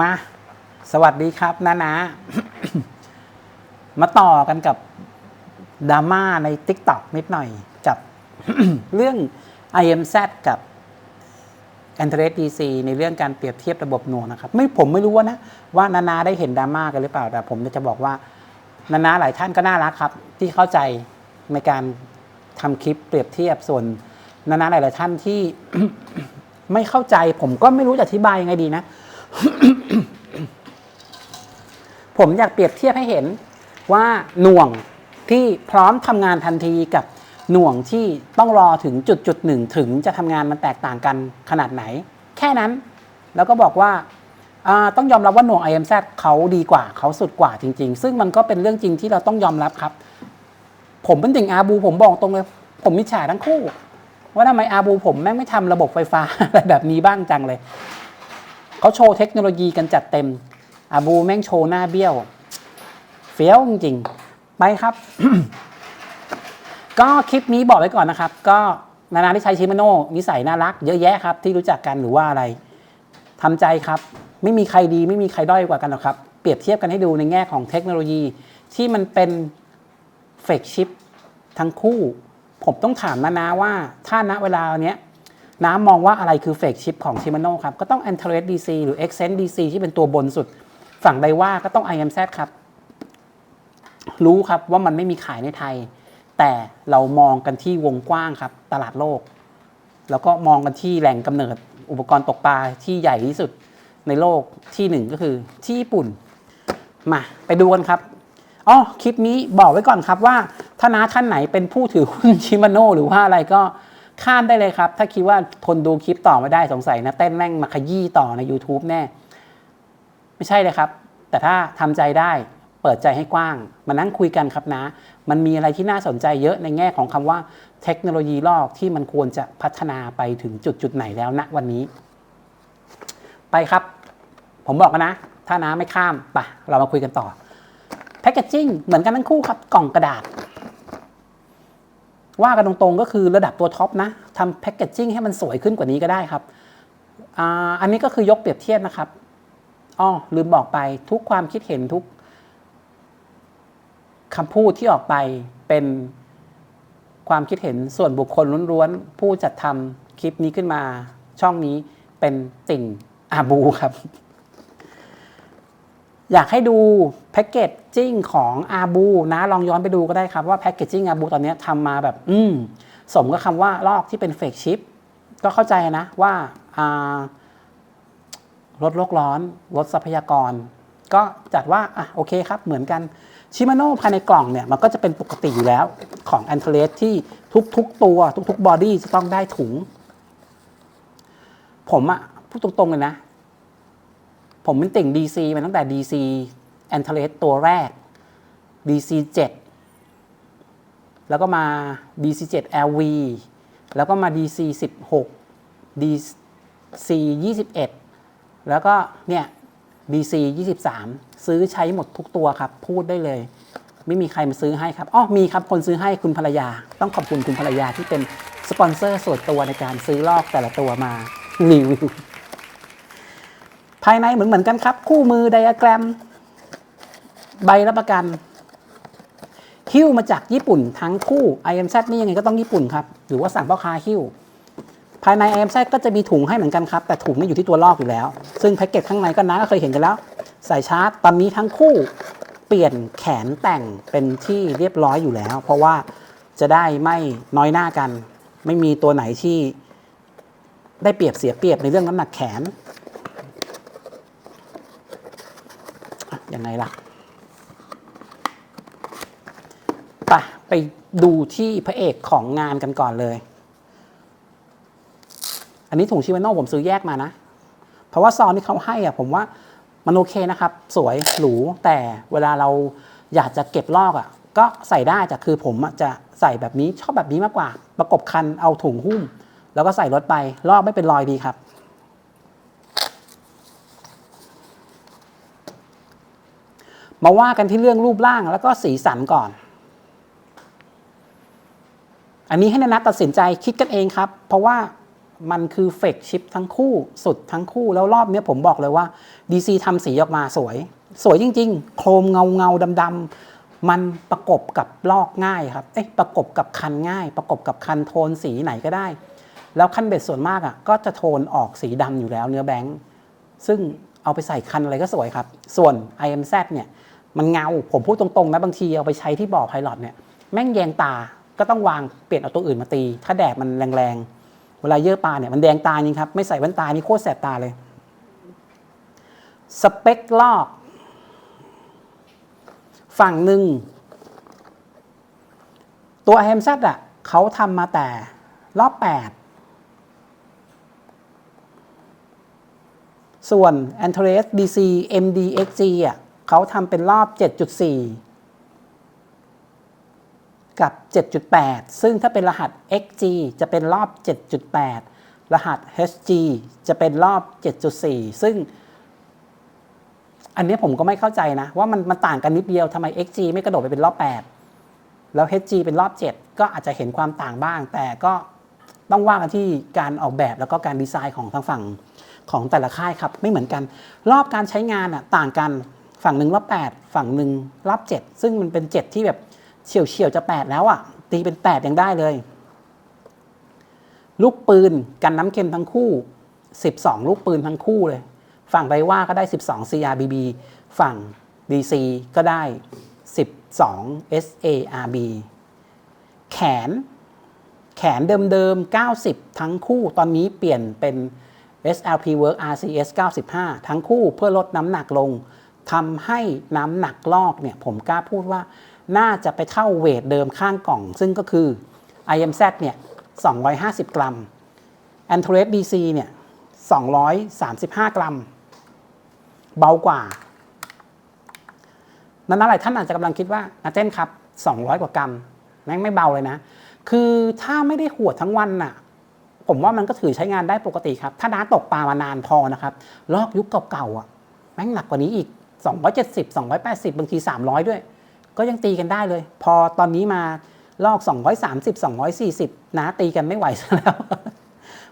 มา สวัสดีครับนานามาต่อกันกับดราม่าใน t ิ k t o k นิดหน่อยกับเรื่อง IMZ กับ a n t r e s DC ในเรื่องการเปรียบเทียบระบบหน่วงนะครับ ไม่ผมไม่รู้ว่านะ ว่านานาได้เห็นดราม่ากันหรือเปล่า แต่ผมจะบอกว่านานาหลายท่านก็น่ารักครับ ที่เข้าใจในการทำคลิปเปรียบเทียบส่วนนานาหลาย ๆ ท่านที่ ไม่เข้าใจผมก็ไม่รู้จะอธิบายยังไงดีนะ ผมอยากเปรียบเทียบให้เห็นว่าหน่วงที่พร้อมทำงานทันทีกับหน่วงที่ต้องรอถึงจุดจุดหนึ่งถึงจะทำงานมันแตกต่างกันขนาดไหน แค่นั้น แล้วก็บอกว่าาต้องยอมรับว่าหน่วง IMZ เขาดีกว่าเขาสุดกว่าจริง ๆ ซึ่งมันก็เป็นเรื่องจริงที่เราต้องยอมรับครับ ผมเป็นติ่งอาบู ผมบอกตรงเลย ผมมิจฉาทั้งคู่ ว่าทำไมอาบูผมแม่งไม่ทำระบบไฟฟ้าอะไรแบบนี้บ้างจังเลย เขาโชว์เทคโนโลยีกันจัดเต็มอาบูแม่งโชว์หน้าเบี้ยว เฟี้ยวจริงๆ ไปครับ ก็คลิปนี้บอกไว้ก่อนนะครับ ก็นานาที่ใช้ชิมาโน่นิสัยน่ารัก เยอะแยะครับ ที่รู้จักกันหรือว่าอะไรทำใจครับ ไม่มีใครดีไม่มีใครด้อยกว่ากันหรอกครับ เปรียบเทียบกันให้ดูในแง่ของเทคโนโลยี ที่มันเป็นเฟกชิปทั้งคู่ ผมต้องถามนานาว่าถ้าณเวลาเนี้ย น้ำมองว่าอะไรคือเฟกชิปของ Shimano ครับ ก็ต้อง a n t e r e s DC หรือ Accent DC ที่เป็นตัวบนสุด ฝั่งไดว่าก็ต้อง IMZ ครับ รู้ครับว่ามันไม่มีขายในไทย แต่เรามองกันที่วงกว้างครับ ตลาดโลก แล้วก็มองกันที่แหล่งกำเนิดอุปกรณ์ตกปลาที่ใหญ่ที่สุดในโลกที่หนึ่งก็คือที่ญี่ปุ่น มาไปดูกันครับอ๋อคลิปนี้บอกไว้ก่อนครับว่าถ้าน้าท่านไหนเป็นผู้ถือหุ้นชิมานโน่หรือว่าอะไรก็ ข้ามได้เลยครับ ถ้าคิดว่าทนดูคลิปต่อไม่ได้สงสัยนะเต้นแม่งมาขยี้ต่อใน YouTube แน่ ไม่ใช่เลยครับ แต่ถ้าทำใจได้เปิดใจให้กว้าง มานั่งคุยกันครับนะ มันมีอะไรที่น่าสนใจเยอะในแง่ของคำว่าเทคโนโลยีลอกที่มันควรจะพัฒนาไปถึงจุดจุดไหนแล้วณวันนี้ ไปครับ ผมบอกแล้วนะ ถ้าน้าไม่ข้ามไปะเรามาคุยกันต่อแพคเกจจิ้งเหมือนกันทั้งคู่ครับ กล่องกระดาษ ว่ากันตรงๆก็คือระดับตัวท็อปนะทำแพคเกจจิ้งให้มันสวยขึ้นกว่านี้ก็ได้ครับอาอันนี้ก็คือยกเปรียบเทียบนะครับอ้อลืมบอกไปทุกความคิดเห็นทุกคำพูดที่ออกไปเป็นความคิดเห็นส่วนบุคคลล้วนๆผู้จัดทำคลิปนี้ขึ้นมาช่องนี้เป็นติ่งอาบูครับ อยากให้ดู แพคเกจจิ้งของอาบูนะลองย้อนไปดูก็ได้ครับว่าแพคเกจจิ้งอาบูตอนนี้ทำมาแบบ อืมสมกับคำว่าลอกที่เป็นเฟกชิปก็เข้าใจนะว่าอ่าลดโลกร้อน ลดทรัพยากร ก็จัดว่าอะโอเคครับ เหมือนกันชิมาโน่ภายในกล่องเนี่ย มันก็จะเป็นปกติอยู่แล้วของแอนเทเลสที่ทุก ๆ ตัว ทุก ๆ บอดี้จะต้องได้ถุง ผมอะพูดตรง ๆ เลยนะ ผมเป็นติ่ง DC มาตั้งแต่ DC a n t e l e s ตัวแรก DC 7 แล้วก็มา DC 7 LV แล้วก็มา DC 16 DC 21 แล้วก็เนี่ย DC 23 ซื้อใช้หมดทุกตัวครับ พูดได้เลย ไม่มีใครมาซื้อให้ครับอ๋อมีครับคนซื้อให้คุณภรรยา ต้องขอบคุณคุณภรรยาที่เป็นสปอนเซอร์ส่วนตัวในการซื้อลอกแต่ละตัวมารีวิวภายในเหมือนเหมือนกันครับ คู่มือไดอะแกรม ใบรับประกันหิ้วมาจากญี่ปุ่นทั้งคู่ IMZ นี่ยังไงก็ต้องญี่ปุ่นครับ หรือว่าสั่งพ่อค้าหิ้ว ภายใน IMZ ก็จะมีถุงให้เหมือนกันครับ แต่ถุงไม่อยู่ที่ตัวลอกอยู่แล้ว ซึ่งแพ็กเกจข้างในก็น้าก็เคยเห็นกันแล้วใส่ชาร์จตอนนี้ทั้งคู่เปลี่ยนแขนแต่งเป็นที่เรียบร้อยอยู่แล้ว เพราะว่าจะได้ไม่น้อยหน้ากัน ไม่มีตัวไหนที่ได้เปรียบเสียเปรียบในเรื่องน้ำหนักแขนยังไงล่ะ ไปไปดูที่พระเอกของงานกันก่อนเลย อันนี้ถุงชิมาโนผมซื้อแยกมานะ เพราะว่าซองที่เขาให้อะผมว่ามันโอเคนะครับ สวยหรูแต่เวลาเราอยากจะเก็บลอกอะก็ใส่ได้แต่คือผมจะใส่แบบนี้ชอบแบบนี้มากกว่า ประกบคันเอาถุงหุ้ม แล้วก็ใส่รถไปลอกไม่เป็นรอยดีครับมาว่ากันที่เรื่องรูปร่างแล้วก็สีสันก่อน อันนี้ให้นานัทตัดสินใจคิดกันเองครับ เพราะว่ามันคือเฟกชิปทั้งคู่สุดทั้งคู่แล้วรอบเนี้ยผมบอกเลยว่า DC ทำสีออกมาสวย สวยจริง ๆ โครมเงาเงาดำดำๆมันประกบกับลอกง่ายครับเอ๊ะประกบกับคันง่าย ประกบกับคันโทนสีไหนก็ได้ แล้วคันเบ็ดส่วนมากอะก็จะโทนออกสีดำอยู่แล้วเนื้อแบงค์ซึ่งเอาไปใส่คันอะไรก็สวยครับ ส่วน IMZ เนี่ยมันเงาผมพูดตรงๆนะบางทีเอาไปใช้ที่บ่อไพลอตเนี่ยแม่งแยงตา ก็ต้องวางเปลี่ยนเอาตัวอื่นมาตี ถ้าแดดมันแรงๆ เวลาเยอะปลาเนี่ยมันแดงตาจริงครับ ไม่ใส่แว่นตานี่โคตรแสบตาเลย สเปคลอก ฝั่งหนึ่ง ตัว IMZ อะเขาทำมาแต่รอบ 8 ส่วน a n t e r e s DC MDXG อะเขาทำเป็นรอบ 7.4 กับ 7.8 ซึ่งถ้าเป็นรหัส XG จะเป็นรอบ 7.8 รหัส HG จะเป็นรอบ 7.4 ซึ่ง อันนี้ผมก็ไม่เข้าใจนะ ว่ามันมันต่างกันนิดเดียวทำไม XG ไม่กระโดดไปเป็นรอบ 8 แล้ว HG เป็นรอบ 7 ก็อาจจะเห็นความต่างบ้าง แต่ก็ต้องว่ากันที่การออกแบบแล้วก็การดีไซน์ของทางฝั่งของแต่ละค่ายครับไม่เหมือนกัน รอบการใช้งานอะต่างกันฝั่งหนึ่งรอบ 8 ฝั่งหนึ่งรอบ 7 ซึ่งมันเป็น 7 ที่แบบ เฉียวเฉียวจะ 8 แล้วอะ ตีเป็น 8 ยังได้เลย ลูกปืนกันน้ำเค็มทั้งคู่ 12 ลูกปืนทั้งคู่เลย ฝั่งไรว่าก็ได้ 12 CRBB ฝั่ง DC ก็ได้ 12 SARB แขน แขนเดิมๆ 90 ทั้งคู่ตอนนี้เปลี่ยนเป็น SLP Work RCS 95 ทั้งคู่เพื่อลดน้ำหนักลงทำให้น้ำหนักลอกเนี่ยผมกล้าพูดว่า น่าจะไปเท่าเวทเดิมข้างกล่อง ซึ่งก็คือ IMZ เนี่ย 250 กรัม a n t o r e s DC เนี่ย 235 กรัม เบากว่า นั้นหลายท่านอาจจะกำลังคิดว่าอาเจนครับ 200 กว่ากรัมแม่งไม่เบาเลยนะ คือถ้าไม่ได้หัวดทั้งวันน่ะ ผมว่ามันก็ถือใช้งานได้ปกติครับ ถ้าน้าตกปลามานานพอนะครับ ลอกยุคเก่าๆอะ แม่งหนักกว่านี้อีก 270 280 บางที 300 ด้วย ก็ยังตีกันได้เลย พอตอนนี้มาลอก 230 240น้าตีกันไม่ไหวซะแล้ว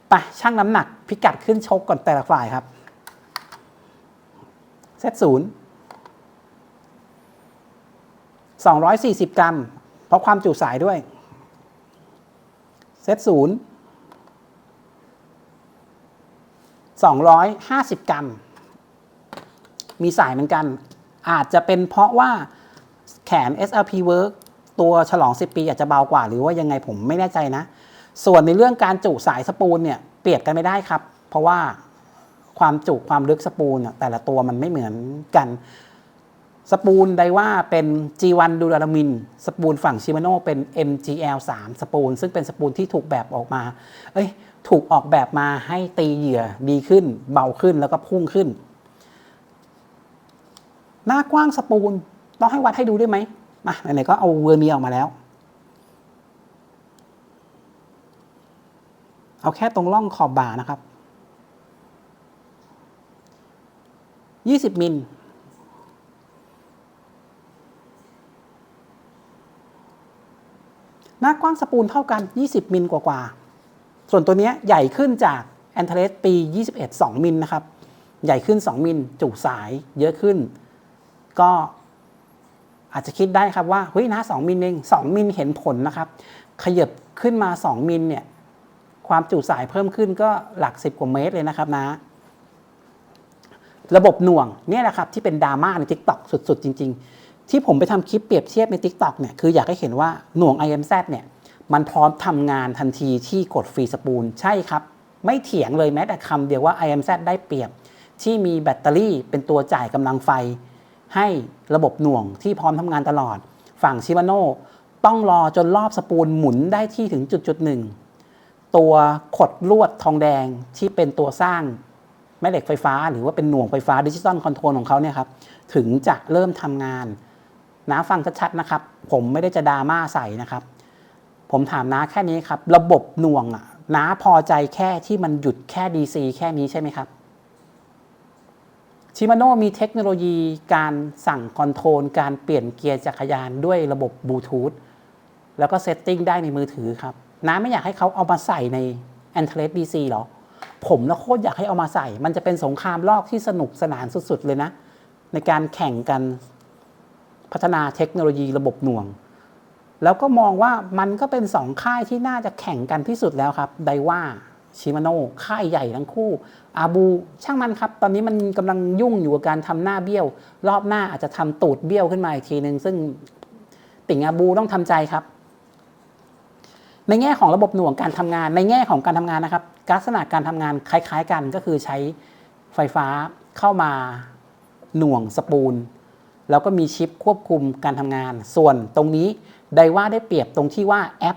ไปช่างน้ำหนักพิกัดขึ้นชกก่อนแต่ละฝ่ายครับเซตศูนย์240กรัม เพราะความจุสายด้วย เซตศูนย์250กรัม มีสายเหมือนกัน อาจจะเป็นเพราะว่า แขน SLP Work ตัวฉลอง 10 ปีอาจจะเบากว่า หรือว่ายังไงผมไม่แน่ใจนะ ส่วนในเรื่องการจุสายสปูลเนี่ยเปรียบกันไม่ได้ครับ เพราะว่าความจุความลึกสปูลแต่ละตัวมันไม่เหมือนกัน สปูลไดว่าเป็น G1 ดูราลามิน สปูลฝั่งชิมาโนเป็น MGL 3 สปูลซึ่งเป็นสปูลที่ถูกแบบออกมา เอ้ยถูกออกแบบมาให้ตีเหยื่อดีขึ้น เบาขึ้นแล้วก็พุ่งขึ้น หน้ากว้างสปูล ต้องให้วัดให้ดูได้ไหมมาไหนๆก็เอาเวอร์เนียออกมาแล้ว เอาแค่ตรงร่องขอบบ่านะครับ 20 มิลหน้ากว้างสปูลเท่ากัน 20 มิลกว่าๆ ส่วนตัวนี้ใหญ่ขึ้นจากแอนเทเลสปี 21 2 มิลนะครับ ใหญ่ขึ้น 2 มิล จุสายเยอะขึ้น ก็ อาจจะคิดได้ครับว่าเฮ้ยนะ2มิลเอง2มิลเห็นผลนะครับ ขยับขึ้นมา 2 มิลเนี่ยความจุสายเพิ่มขึ้นก็หลัก 10 กว่าเมตรเลยนะครับนะ ระบบหน่วงเนี่ยแหละครับที่เป็นดราม่าใน t ิ k t o k สุด ๆ จริง ๆ ที่ผมไปทำคลิปเปรียบเทียบใน t ิ k t o k เนี่ยคืออยากให้เห็นว่าหน่วง IMZ เนี่ยมันพร้อมทำงานทันทีที่กดฟรีสปูลใช่ครับ ไม่เถียงเลยแม้แต่คำเดียวว่า IMZ ได้เปรียบ ที่มีแบตเตอรี่เป็นตัวจ่ายกำลังไฟ ให้ระบบหน่วงที่พร้อมทำงานตลอด ฝั่งชิมาโน่ต้องรอจนรอบสปูลหมุนได้ที่ถึงจุดจุดหนึ่งตัวขดลวดทองแดงที่เป็นตัวสร้างแม่เหล็กไฟฟ้า หรือว่าเป็นหน่วงไฟฟ้าดิจิตอลคอนโทรลของเขาเนี่ยครับถึงจะเริ่มทำงานน้าฟังชัดๆนะครับ ผมไม่ได้จะดราม่าใส่นะครับ ผมถามน้าแค่นี้ครับ ระบบหน่วงอะน้าพอใจแค่ที่มันหยุดแค่ DC แค่นี้ใช่ไหมครับ ชิมาโน่มีเทคโนโลยีการสั่งคอนโทรล การเปลี่ยนเกียร์จักรยานด้วยระบบบลูทูธแล้วก็เซตติ้งได้ในมือถือครับน้าไม่อยากให้เขาเอามาใส่ใน a n t e r e s DC เหรอ ผมแล้วโคตรอยากให้เอามาใส่ มันจะเป็นสงครามลอกที่สนุกสนานสุด ๆ เลยนะ ในการแข่งกันพัฒนาเทคโนโลยีระบบหน่วง แล้วก็มองว่ามันก็เป็นสองค่ายที่น่าจะแข่งกันที่สุดแล้วครับไดว่า ชิมาโน่ค่ายใหญ่ทั้งคู่ อาบูช่างมันครับ ตอนนี้มันกำลังยุ่งอยู่กับการทำหน้าเบี้ยว รอบหน้าอาจจะทำตูดเบี้ยวขึ้นมาอีกทีหนึ่งซึ่งติ่งอาบูต้องทำใจครับ ในแง่ของระบบหน่วงการทำงาน ในแง่ของการทำงานนะครับลักษณะการทำงานคล้ายๆกันก็คือใช้ไฟฟ้าเข้ามาหน่วงสปูล แล้วก็มีชิปควบคุมการทำงาน ส่วนตรงนี้ไดว่าได้เปรียบตรงที่ว่าแอป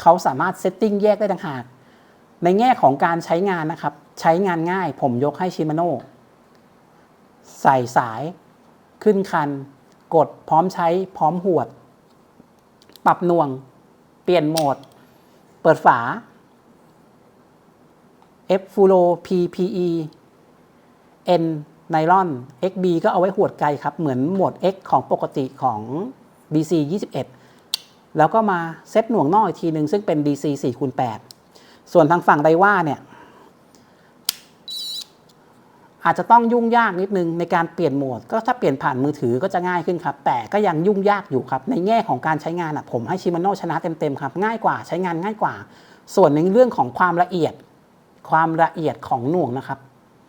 เขาสามารถเซตติ้งแยกได้ต่างหาก ในแง่ของการใช้งานนะครับ ใช้งานง่าย ผมยกให้ชิมาโน่ใส่สาย ขึ้นคัน กดพร้อมใช้พร้อมหวด ปรับน่วง เปลี่ยนโหมด เปิดฝา F Fulo PPE N ไนลอน XB ก็เอาไว้หวดไกลครับ เหมือนโหมด X ของปกติของ DC 21 แล้วก็มาเซตหน่วงนอกอีกทีหนึ่งซึ่งเป็น DC 4คูณ8 ส่วนทางฝั่งไดว่าเนี่ยอาจจะต้องยุ่งยากนิดนึงในการเปลี่ยนโหมด ก็ถ้าเปลี่ยนผ่านมือถือก็จะง่ายขึ้นครับ แต่ก็ยังยุ่งยากอยู่ครับ ในแง่ของการใช้งานอะผมให้ชิมาโน่ชนะเต็มๆครับ ง่ายกว่าใช้งานง่ายกว่า ส่วนในเรื่องของความละเอียด ความละเอียดของหน่วงนะครับ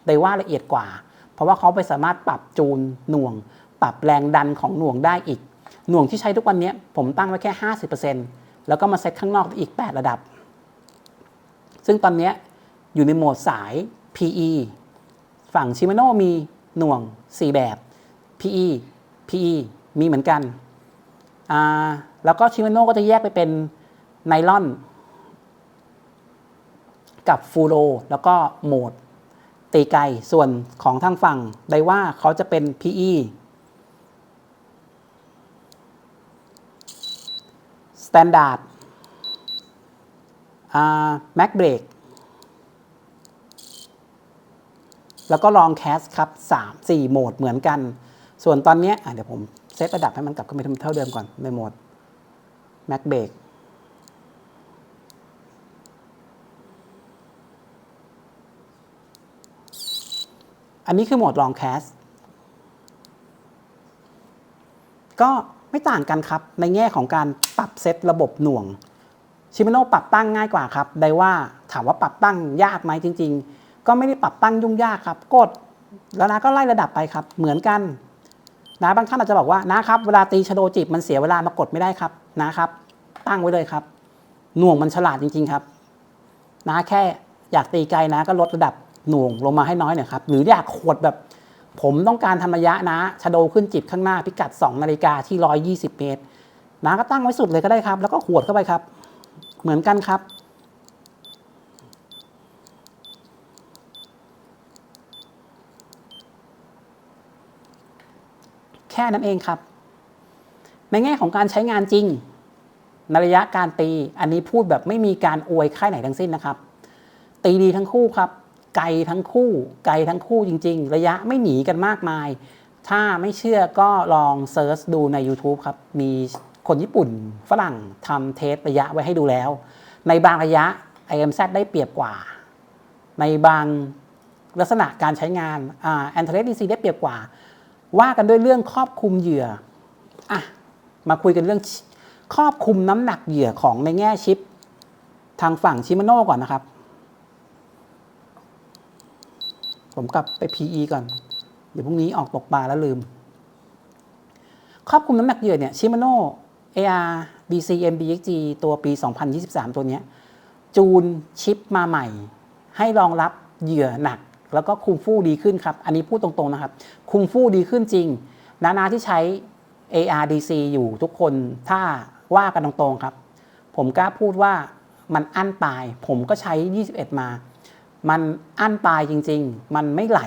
ไดว่าละเอียดกว่า เพราะว่าเขาไปสามารถปรับจูนหน่วง ปรับแรงดันของหน่วงได้อีก หน่วงที่ใช้ทุกวันนี้ผมตั้งไว้แค่ 50%แล้วก็มาเซตข้างนอกอีก 8 ระดับ ซึ่งตอนนี้อยู่ในโหมดสาย PE ฝั่งชิมาโน่มีหน่วง 4 แบบ PE PE มีเหมือนกัน แล้วก็ชิมาโน่ก็จะแยกไปเป็นไนลอน กับฟูโรแล้วก็โหมดตีไกลส่วนของทางฝั่งไดว่าเขาจะเป็น PE Standard อ่า Mac Break แล้วก็ลองแคสครับ 3 4 โหมดเหมือนกัน ส่วนตอนเนี้ยเดี๋ยวผมเซตระดับให้มันกลับขึ้นไปเท่าเดิมก่อนในโหมด Mac Break อันนี้คือโหมดลองแคสก็ไม่ต่างกันครับในแง่ของการปรับเซตระบบหน่วง ชิมิโนปรับตั้งง่ายกว่าครับได้ว่าถามว่าปรับตั้งยากไหมจริง ๆ ก็ไม่ได้ปรับตั้งยุ่งยากครับ กดแล้วนะก็ไล่ระดับไปครับ เหมือนกัน นะบางท่านอาจจะบอกว่านะครับ เวลาตีชโดจิบมันเสียเวลามากดไม่ได้ครับนะครับ ตั้งไว้เลยครับหน่วงมันฉลาดจริง ๆครับ นะแค่อยากตีไกลนะ ก็ลดระดับหน่วงลงมาให้น้อยหน่อยครับหรืออยากขวดแบบ ผมต้องการทำระยะนะชะโดขึ้นจิบข้างหน้าพิกัด 2 นาฬิกาที่ 120 เมตร นะก็ตั้งไว้สุดเลยก็ได้ครับ แล้วก็ขวดเข้าไปครับ เหมือนกันครับ แค่นั้นเองครับ ในแง่ของการใช้งานจริงในระยะการตี อันนี้พูดแบบไม่มีการอวยค่ายไหนทั้งสิ้นนะครับ ตีดีทั้งคู่ครับ ไกลทั้งคู่ ไกลทั้งคู่จริง ๆ ระยะไม่หนีกันมากมาย ถ้าไม่เชื่อก็ลองเซิร์ชดูใน YouTube ครับ มี คนญี่ปุ่นฝรั่งทำเทสระยะไว้ให้ดูแล้ว ในบางระยะ IMZ ได้เปรียบกว่า ในบางลักษณะการใช้งานแอ่า a n t e r e s DC ได้เปรียบกว่า ว่ากันด้วยเรื่องครอบคลุมเหยื่ออะมาคุยกันเรื่องครอบคลุมน้ำหนักเหยื่อของในแง่ชิป ทางฝั่งชิมาโน่ก่อนนะครับ ผมกลับไป PE ก่อน เดี๋ยวพรุ่งนี้ออกตกปลาแล้วลืม ครอบคลุมน้ำหนักเหยื่อเนี่ยชิมาโน่ AR DC MBXG ตัวปี 2023 ตัวนี้จูนชิปมาใหม่ ให้รองรับเหยื่อหนัก แล้วก็คุมฟู่ดีขึ้นครับ อันนี้พูดตรงๆนะครับ คุมฟู่ดีขึ้นจริง นานาที่ใช้ ARDC อยู่ทุกคนถ้าว่ากันตรงๆครับ ผมกล้าพูดว่ามันอั้นปลาย ผมก็ใช้ 21 มา มันอั้นปลายจริง ๆ มันไม่ไหล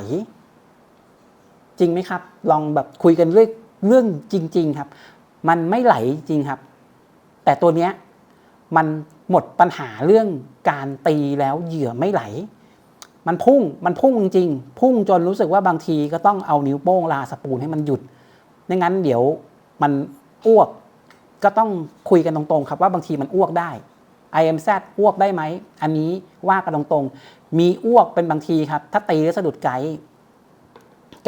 จริงไหมครับ ลองแบบคุยกันเรื่องเรื่องจริง ๆ ครับ มันไม่ไหลจริงครับ แต่ตัวเนี้ยมันหมดปัญหาเรื่องการตีแล้วเหยื่อไม่ไหล มันพุ่งมันพุ่งจริง พุ่งจนรู้สึกว่าบางทีก็ต้องเอานิ้วโป้งลาสปูนให้มันหยุดไม่งั้นเดี๋ยวมันอ้วกก็ต้องคุยกันตรงๆครับว่าบางทีมันอ้วกได้ IMZ อ้วกได้ไหม อันนี้ว่ากันตรงๆ มีอ้วกเป็นบางทีครับ ถ้าตีแล้วสะดุดไกด์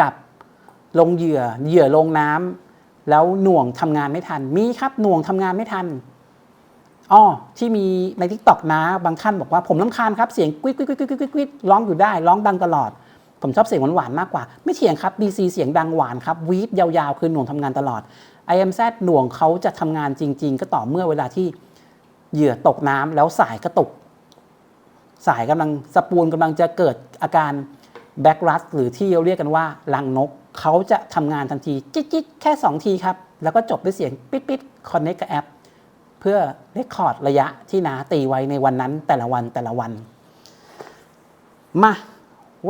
กับลงเหยื่อเหยื่อลงน้ำ แล้วหน่วงทำงานไม่ทัน มีครับหน่วงทำงานไม่ทันอ้อที่มีในทิกตอกนะบางท่านบอกว่าผมลำคาญครับเสียงกวิดกวิดกวิดกวิดกวิดกวิดร้องอยู่ได้ร้องดังตลอด ผมชอบเสียงหวานๆมากกว่า ไม่เถียงครับ DC เสียงดังหวานครับวีดยาวๆ คือหน่วงทำงานตลอด IMZ หน่วงเขาจะทำงานจริง ๆ ก็ต่อเมื่อเวลาที่เหยื่อตกน้ำแล้วสายกระตุก สายกำลังสปูลกำลังจะเกิดอาการแบ็กรัสหรือที่เราเรียกกันว่าลังนก เขาจะทำงานทันที จิ๊ดๆแค่ 2 ทีครับ แล้วก็จบด้วยเสียงปิดปิดคอนเน c กับแอป เพื่อเรคคอร์ดระยะที่นาตีไว้ในวันนั้นแต่ละวันแต่ละวัน มา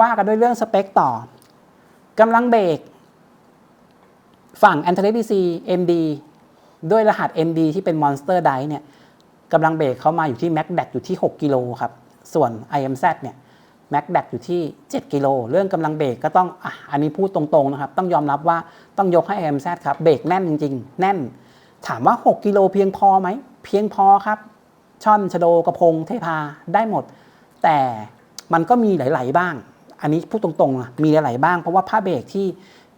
ว่ากันด้วยเรื่องสเปคต่อกำลังเบรกฝั่ง a n t e r DC MD ด้วยรหัส MD ที่เป็น Monster d i เนี่ยกำลังเบรกเขามาอยู่ที่ Mac d a c อยู่ที่ 6 กิโลครับ ส่วน IMZ เนี่ย Mac d a c อยู่ที่ 7 กิโล เรื่องกำลังเบรกก็ต้องออันนี้พูดตรงๆนะครับ ต้องยอมรับว่าต้องยกให้ IMZ ครับ เบรกแน่นจริง ๆ แน่น ถามว่า 6 กิโลเพียงพอไหม เพียงพอครับ ช่อนชโดกระพง เทพาได้หมด แต่มันก็มีหลาย ๆ บ้าง อันนี้พูดตรงๆนะมีหลายๆบ้าง เพราะว่าผ้าเบรกที่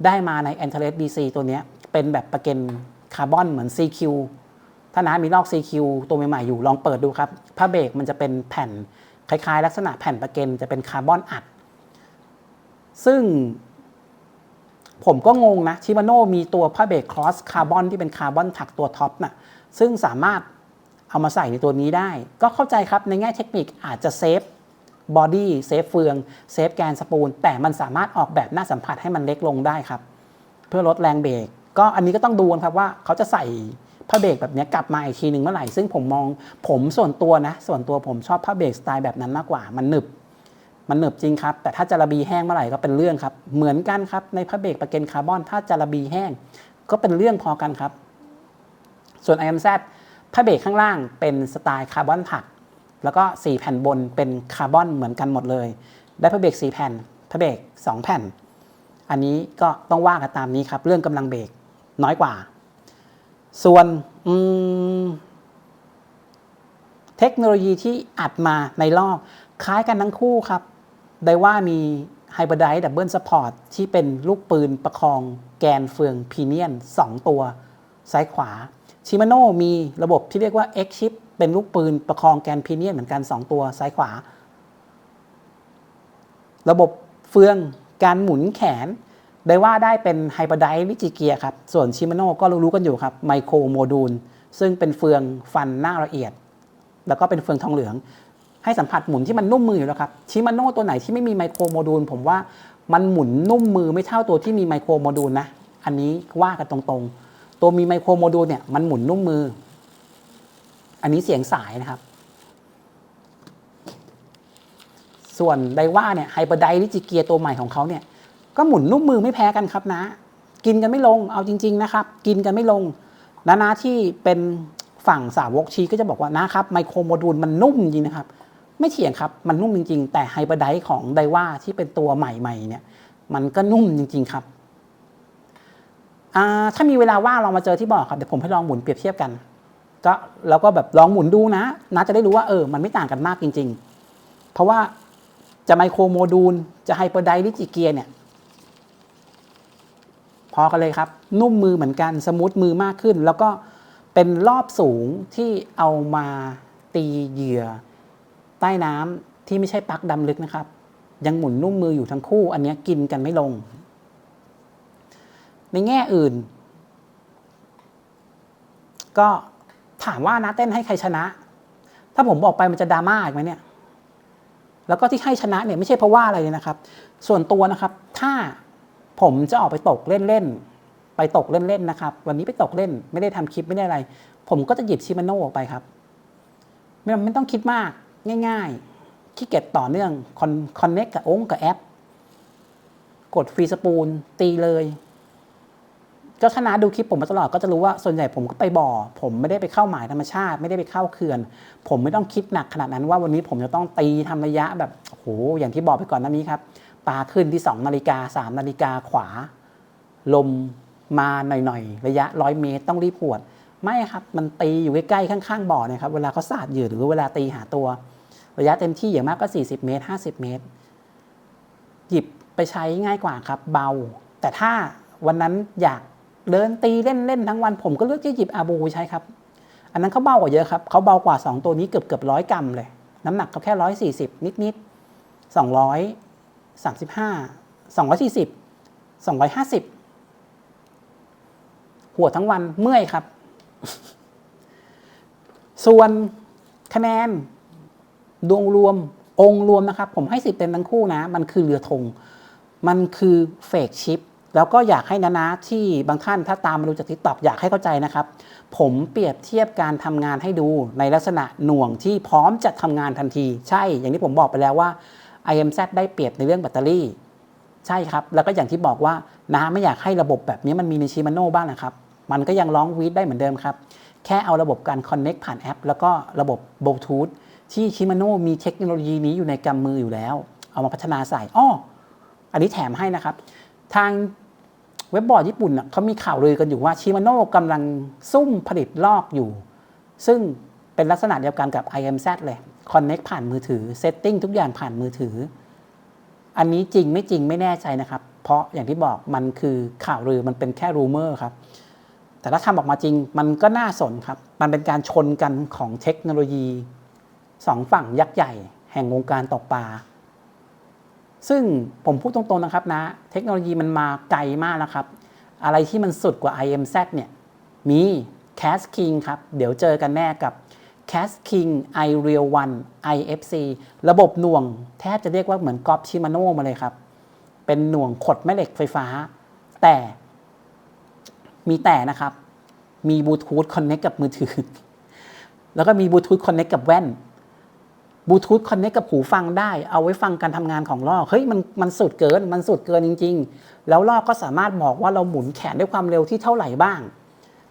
ได้มาใน a n t e r DC ตัวนี้เป็นแบบประเก็นคาร์บอนเหมือน CQ ถ้านะมีลอก CQ ตัวใหม่ๆอยู่ลองเปิดดูครับผ้าเบรกมันจะเป็นแผ่น คล้ายๆ ลักษณะแผ่นประเกนจะเป็นคาร์บอนอัด ซึ่งผมก็งงนะชิมาโน่มีตัวผ้าเบรกครอสคาร์บอนที่เป็นคาร์บอนถักตัวท็อปน่ะซึ่งสามารถเอามาใส่ในตัวนี้ได้ ก็เข้าใจครับในแง่เทคนิคอาจจะเซฟบอดี้เซฟเฟืองเซฟแกนสปูลแต่มันสามารถออกแบบหน้าสัมผัสให้มันเล็กลงได้ครับ เพื่อลดแรงเบรกก็อันนี้ก็ต้องดูนครับว่าเขาจะใส่ ผ้าเบรกแบบนี้กลับมาอีกทีหนึ่งเมื่อไหร่ ซึ่งผมมองผมส่วนตัวนะ ส่วนตัวผมชอบผ้าเบรกสไตล์แบบนั้นมากกว่า มันหนึบ มันหนึบจริงครับ แต่ถ้าจะระบีแห้งเมื่อไหร่ก็เป็นเรื่องครับ เหมือนกันครับ ในผ้าเบรกประเก็นคาร์บอน ถ้าจะระบีแห้ง ก็เป็นเรื่องพอกันครับ ส่วน IMZ ผ้าเบรกข้างล่างเป็นสไตล์คาร์บอนผัก แล้วก็ 4 แผ่นบนเป็นคาร์บอนเหมือนกันหมดเลย ได้ผ้าเบรก4แผ่นผ้าเบรก2 แผ่น อันนี้ก็ต้องว่ากันตามนี้ครับ เรื่องกำลังเบรกน้อยกว่า ส่วนเทคโนโลยีที่อัดมาในรอบ คล้ายกันทั้งคู่ครับ ได้ว่ามีไฮบ r ร์ไดดับเบิลสปอร์ตที่เป็นลูกปืนประคองแกนเฟืองพีเนียน 2 ตัวซ้ายขวาชิมาโน่มีระบบที่เรียกว่า X chip เป็นลูกปืนประคองแกนพีเนียนเหมือนกัน 2 ตัวซ้ายขวา ระบบเฟืองการหมุนแขน ได้ว่าได้เป็นไฮ r ร์ไดวิจิเกียครับ ส่วนชิมานโน่ก็รู้ๆกันอยู่ครับไมโครโมดูลซึ่งเป็นเฟืองฟันหน้าละเอียด แล้วก็เป็นเฟืองทองเหลือง ให้สัมผัสหมุนที่มันนุ่มมืออยู่แล้วครับชิมานโน่ตัวไหนที่ไม่มีไมโครโมดูลผมว่ามันหมุนนุ่มมือไม่เท่าตัวที่มีไมโครโมดูลนะ อันนี้ว่ากันตรงๆ ตัวมีไมโครโมดูลเนี่ยมันหมุนนุ่มมือ อันนี้เสียงสายนะครับ ส่วนไดว่าเนี่ยไฮเปอร์ไดนิจิเกียตัวใหม่ของเขาเนี่ย ก็หมุนนุ่มมือไม่แพ้กันครับนะ กินกันไม่ลงเอาจริง ๆ นะครับ กินกันไม่ลงนานาที่เป็นฝั่งสาวกชีก็จะบอกว่านะครับไมโครโมดูลมันนุ่มจริงนะครับ ไม่เถียงครับมันนุ่มจริง ๆ แต่ไฮเปอร์ไดของไดว่าที่เป็นตัวใหม่ๆเนี่ยมันก็นุ่มจริง ๆ ครับอ่าถ้ามีเวลาว่างเรามาเจอที่บอกครับเดี๋ยวผมให้ลองหมุนเปรียบเทียบกันก็แล้วก็แบบลองหมุนดูนะนะจะได้รู้ว่าเออมันไม่ต่างกันมากจริง ๆ เพราะว่าจะไมโครโมดูลจะไฮเปอร์ไดลิจิเกียเนี่ย อกันเลยครับ นุ่มมือเหมือนกันสมูทมือมากขึ้น แล้วก็เป็นรอบสูงที่เอามาตีเหยื่อ ใต้น้ำที่ไม่ใช่ปักดำลึกนะครับ ยังหมุนนุ่มมืออยู่ทั้งคู่ อันนี้กินกันไม่ลง ในแง่อื่น ก็ถามว่านะเต้นให้ใครชนะ ถ้าผมบอกไปมันจะดราม่าอีกไหมเนี่ยแล้วก็ที่ให้ชนะเนี่ยไม่ใช่เพราะว่าอะไรเลยนะครับ ส่วนตัวนะครับ ถ้า ผมจะออกไปตกเล่นๆไปตกเล่นๆนะครับ วันนี้ไปตกเล่น ไม่ได้ทำคลิปไม่ได้อะไร ผมก็จะหยิบชิมาโน่ออกไปครับ ไม่ไม่ต้องคิดมากง่ายๆขี้เกียจต่อเนื่องคอนคอนเน็กกับองค์กับแอป กดฟรีสปูลตีเลยก็ถ้านาดูคลิปผมมาตลอดก็จะรู้ว่าส่วนใหญ่ผมก็ไปบ่อ ผมไม่ได้ไปเข้าหมายธรรมชาติ ไม่ได้ไปเข้าเขื่อน ผมไม่ต้องคิดหนักขนาดนั้นว่าวันนี้ผมจะต้องตีทำระยะแบบโอ้โหอย่างที่บอกไปก่อนหน้านี้ครับ ปลาขึ้นที่ 2 นาฬิกา 3 นาฬิกาขวา ลมมาหน่อยๆ ระยะร้อยเมตรต้องรีบปวด ไม่ครับ มันตีอยู่ใกล้ๆ ข้างๆ บ่อเนี่ยครับ เวลาเขาสาดเหยื่อหรือเวลาตีหาตัว ระยะเต็มที่อย่างมากก็ 40 เมตร 50 เมตร หยิบไปใช้ง่ายกว่าครับ เบา แต่ถ้าวันนั้นอยากเดินตีเล่นๆทั้งวัน ผมก็เลือกที่หยิบอาบูใช้ครับ อันนั้นเขาเบากว่าเยอะครับเขาเบากว่า 2 ตัวนี้เกือบเกือบร้อยกรัมเลย น้ำหนักเขาแค่ร้อยสี่สิบนิดๆส องร้อยสามสิบห้าสองร้อยสี่สิบสองร้อยห้าสิบหัวทั้งวันเมื่อยครับ ส่วนคะแนนดวงรวมองค์รวมนะครับ ผมให้สิบเต็มทั้งคู่นะ มันคือเรือธงมันคือเฟกชิปแล้วก็อยากให้นานาที่บางท่านถ้าตามมาดูจากทิกตอกอยากให้เข้าใจนะครับ ผมเปรียบเทียบการทำงานให้ดูในลักษณะหน่วงที่พร้อมจะทำงานทันที ใช่อย่างที่ผมบอกไปแล้วว่า IMZ ได้เปรียบในเรื่องแบตเตอรี่ ใช่ครับ แล้วก็อย่างที่บอกว่าน้าไม่อยากให้ระบบแบบนี้มันมีในชิมาโน่บ้างนะครับ มันก็ยังร้องวีดได้เหมือนเดิมครับ แค่เอาระบบการ Connect ผ่านแอป แล้วก็ระบบ Bluetooth ที่ชิมาโน่มีเทคโนโลยีนี้อยู่ในกำมืออยู่แล้ว เอามาพัฒนาใส่อ้ออันนี้แถมให้นะครับ ทางเว็บบอร์ดญี่ปุ่นน่ะเขามีข่าวลือกันอยู่ว่าชิมาโน่กำลังซุ่มผลิตลอกอยู่ ซึ่งเป็นลักษณะเดียวกันกับ IMZ เลย Connect ผ่านมือถือ Setting ทุกอย่างผ่านมือถือ อันนี้จริงไม่จริงไม่แน่ใจนะครับ เพราะอย่างที่บอกมันคือข่าวลือมันเป็นแค่รูเมอร์ครับ แต่ถ้าทำออกมาจริงมันก็น่าสนครับ มันเป็นการชนกันของเทคโนโลยีสองฝั่งยักษ์ใหญ่ แห่งวงการตกปลาซึ่งผมพูดตรงๆนะครับนะ เทคโนโลยีมันมาไกลมากแล้วครับ อะไรที่มันสุดกว่า IMZ เนี่ยมี Cast King ครับ เดี๋ยวเจอกันแน่กับ Cast King i Real One IFC ระบบหน่วงแทบจะเรียกว่าเหมือนกอปชิมาโนมาเลยครับ เป็นหน่วงขดแม่เหล็กไฟฟ้า แต่มีแต่นะครับ มีบลูทูธคอนเน c t กับมือถือ แล้วก็มีบลูทูธคอนเน c t กับแว่นบลูทูธคอนเน c t กับหูฟังได้ เอาไว้ฟังการทำงานของลอก เฮ้ยมันมันสุดเกิน มันสุดเกินจริง ๆ แล้วลอกก็สามารถบอกว่าเราหมุนแขนด้วยความเร็วที่เท่าไหร่บ้าง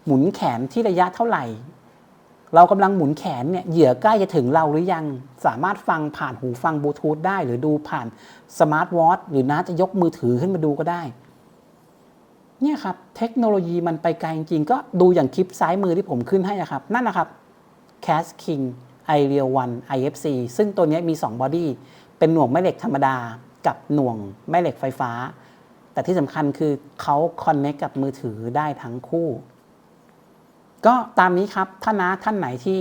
หมุนแขนที่ระยะเท่าไหร่ เรากำลังหมุนแขนเนี่ยเหยื่อใกล้จะถึงเราหรือยังสามารถฟังผ่านหูฟังบลูทูธได้ หรือดูผ่านสมาร์ทวอทหรือน้าจะยกมือถือขึ้นมาดูก็ได้เนี่ยครับเทคโนโลยีมันไปไกลจริงๆ ก็ดูอย่างคลิปซ้ายมือที่ผมขึ้นให้อะครับ นั่นนะครับ Cast King i Real One IFC ซึ่งตัวนี้มี2บอดี้เป็นหน่วงแม่เหล็กธรรมดา กับหน่วงแม่เหล็กไฟฟ้า แต่ที่สำคัญคือเขาคอนเน c t กับมือถือได้ทั้งคู่ ก็ตามนี้ครับถ้านนะท่านไหนที่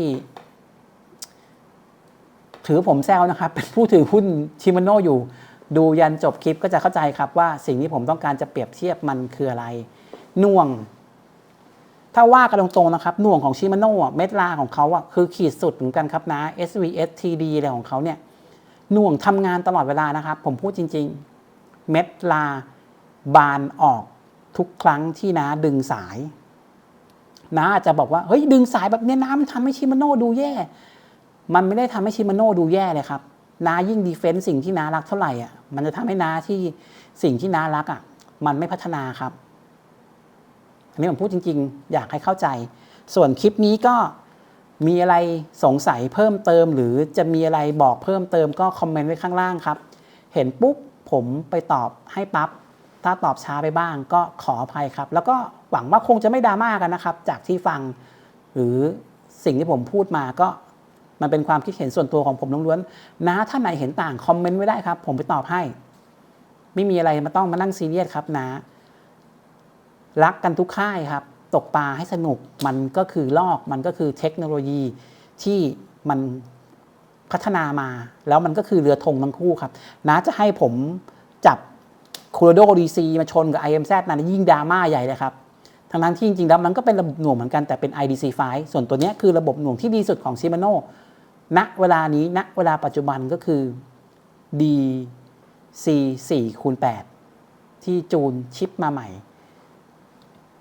ถือผมแซวนะครับ เป็นผู้ถือหุ้นชิมโนอยู่ ดูยันจบคลิปก็จะเข้าใจครับว่าสิ่งที่ผมต้องการจะเปรียบเทียบมันคืออะไร น่วง ถ้าว่ากันตรงๆนะครับ น่วงของชิมโน่เม็ดลาของเขาอะคือขีดสุดเหมือนกันครับนะ SVS TD อะไรของเขาเนี่ยน่วงทำงานตลอดเวลานะครับ ผมพูดจริง ๆ เม็ดลาบานออกทุกครั้งที่น้าดึงสาย น้าอาจจะบอกว่าเฮ้ยดึงสายแบบเนี้ยน้ามันทำให้ชิมาโน่ดูแย่ มันไม่ได้ทำให้ชิมาโน่ดูแย่เลยครับน้ายิ่งดีเฟนซ์สิ่งที่น้ารักเท่าไหร่อะมันจะทำให้น้าที่สิ่งที่น้ารักอะมันไม่พัฒนาครับ อันนี้ผมพูดจริง ๆ อยากให้เข้าใจ ส่วนคลิปนี้ก็มีอะไรสงสัยเพิ่มเติม หรือจะมีอะไรบอกเพิ่มเติมก็คอมเมนต์ไว้ข้างล่างครับ เห็นปุ๊บผมไปตอบให้ปั๊บ ถ้าตอบช้าไปบ้างก็ขออภัยครับ แล้วก็หวังว่าคงจะไม่ดราม่ากันนะครับ จากที่ฟังหรือสิ่งที่ผมพูดมาก็มันเป็นความคิดเห็นส่วนตัวของผมล้วนๆนะถ้าไหนเห็นต่างคอมเมนต์ไว้ได้ครับ ผมไปตอบให้ ไม่มีอะไรมาต้องมานั่งซีเรียสครับนะรักกันทุกค่ายครับ ตกปลาให้สนุกมันก็คือลอกมันก็คือเทคโนโลยีที่มันพัฒนามา แล้วมันก็คือเรือธงทั้งคู่ครับนะจะให้ผมจับ คูโรโดดีซีมาชนกับ IMZ นั้นยิ่งดราม่าใหญ่เลยครับทั้งนั้นที่จริงๆแล้วมันก็เป็นระบบหน่วงเหมือนกันแต่เป็น IDC5 ส่วนตัวเนี้ยคือระบบหน่วงที่ดีสุดของ Shimano ณเวลานี้ณเวลาปัจจุบันก็คือ DC4 คูณ8ที่จูนชิปมาใหม่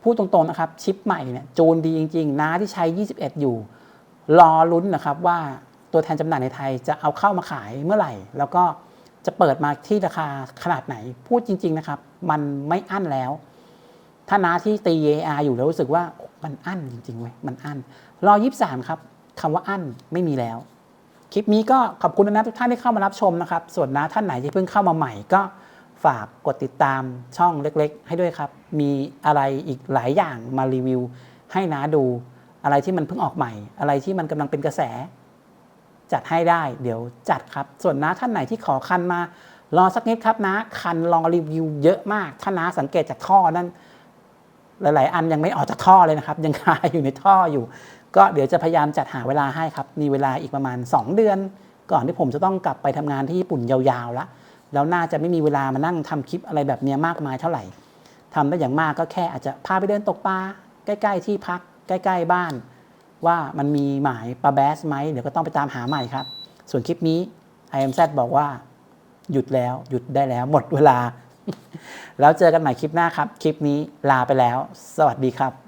พูดตรงๆนะครับชิปใหม่เนี่ยจูนดีจริงๆน้าที่ใช้ 21 อยู่ รอลุ้นนะครับว่าตัวแทนจำหน่ายในไทยจะเอาเข้ามาขายเมื่อไหร่ แล้วก็ จะเปิดมาที่ราคาขนาดไหน พูดจริง ๆ นะครับ มันไม่อั้นแล้ว ถ้านาที่ตี AR อยู่แล้วรู้สึกว่ามันอั้นจริงๆเว้ยมันอั้นรอ23ครับคำว่าอั้นไม่มีแล้ว คลิปนี้ก็ขอบคุณนะทุกท่านที่เข้ามารับชมนะครับ ส่วนน้าท่านไหนที่เพิ่งเข้ามาใหม่ก็ฝากกดติดตามช่องเล็กๆ ให้ด้วยครับ มีอะไรอีกหลายอย่างมารีวิว ให้น้าดู อะไรที่มันเพิ่งออกใหม่ อะไรที่มันกำลังเป็นกระแส จัดให้ได้ เดี๋ยวจัดครับ ส่วนน้าท่านไหนที่ขอคันมา รอสักนิดครับนะคันลองรีวิวเยอะมาก ถ้าน้าสังเกตจากท่อนั่นหลาย ๆ อันยังไม่ออกจากท่อเลยนะครับ ยังคาอยู่ในท่ออยู่ ก็เดี๋ยวจะพยายามจัดหาเวลาให้ครับมีเวลาอีกประมาณ 2 เดือน ก่อนที่ผมจะต้องกลับไปทำงานที่ญี่ปุ่นยาวๆแล้วแล้วน่าจะไม่มีเวลามานั่งทำคลิปอะไรแบบเนี้ยมากมายเท่าไหร่ทำได้อย่างมากก็แค่อาจจะพาไปเดินตกปลาใกล้ ๆ ที่พักใกล้ ๆ บ้าน ว่ามันมีหมายปลาแบสไหมเดี๋ยวก็ต้องไปตามหาใหม่ครับ ส่วนคลิปนี้ IMZ บอกว่า หยุดแล้วหยุดได้แล้วหมดเวลา แล้วเจอกันใหม่คลิปหน้าครับ คลิปนี้ลาไปแล้ว สวัสดีครับ